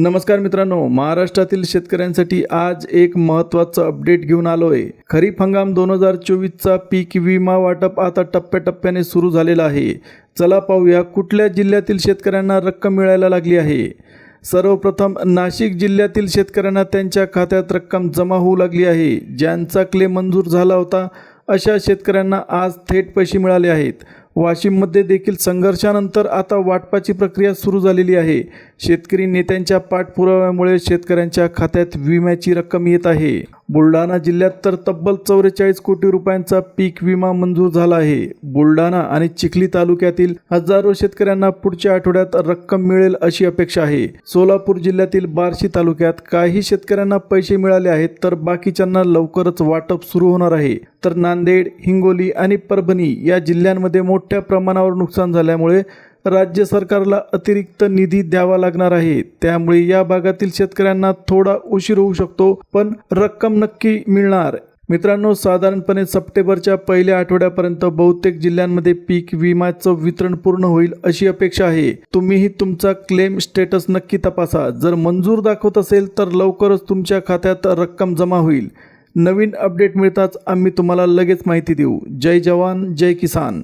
नमस्कार मित्रांनो महाराष्ट्रातील शेतकऱ्यांसाठी आज एक महत्त्वाचं अपडेट घेऊन आलो आहे खरीप हंगाम दोन हजार चोवीसचा पीक विमा वाटप आता टप्प्याटप्प्याने सुरू झालेला आहे. चला पाहूया कुठल्या जिल्ह्यातील शेतकऱ्यांना रक्कम मिळायला लागली आहे. सर्वप्रथम नाशिक जिल्ह्यातील शेतकऱ्यांना त्यांच्या खात्यात रक्कम जमा होऊ लागली आहे. ज्यांचा क्लेम मंजूर झाला होता अशा शेतकऱ्यांना आज थेट पैसे मिळाले आहेत. वाशिममध्ये देखील संघर्षानंतर आता वाटपाची प्रक्रिया सुरू झालेली आहे. शेतकरी नेत्यांच्या पाठपुराव्यामुळे शेतकऱ्यांच्या खात्यात विम्याची रक्कम येत आहे. बुलढाणा जिल्ह्यात तर तब्बल चौवेचाळीस कोटी रुपयांचा पीक विमा मंजूर झाला आहे. बुलढाणा आणि चिखली तालुक्यातील हजारो शेतकऱ्यांना पुढच्या आठवड्यात रक्कम मिळेल अशी अपेक्षा आहे. सोलापूर जिल्ह्यातील बार्शी तालुक्यात काही शेतकऱ्यांना पैसे मिळाले आहेत तर बाकीच्यांना लवकरच वाटप सुरू होणार आहे. तर नांदेड हिंगोली आणि परभणी या जिल्ह्यांमध्ये मोठ्या प्रमाणावर नुकसान झाल्यामुळे राज्य सरकारला अतिरिक्त निधी द्यावा लागणार आहे. त्यामुळे या भागातील शेतकऱ्यांना थोडा उशीर होऊ शकतो पण रक्कम नक्की मिळणार. मित्रांनो साधारणपणे सप्टेंबरच्या पहिल्या आठवड्यापर्यंत बहुतेक जिल्ह्यांमध्ये पीक विम्याचं वितरण पूर्ण होईल अशी अपेक्षा आहे. तुम्हीही तुमचा क्लेम स्टेटस नक्की तपासा. जर मंजूर दाखवत असेल तर लवकरच तुमच्या खात्यात रक्कम जमा होईल. नवीन अपडेट मिळताच आम्ही तुम्हाला लगेच माहिती देऊ. जय जवान जय किसान.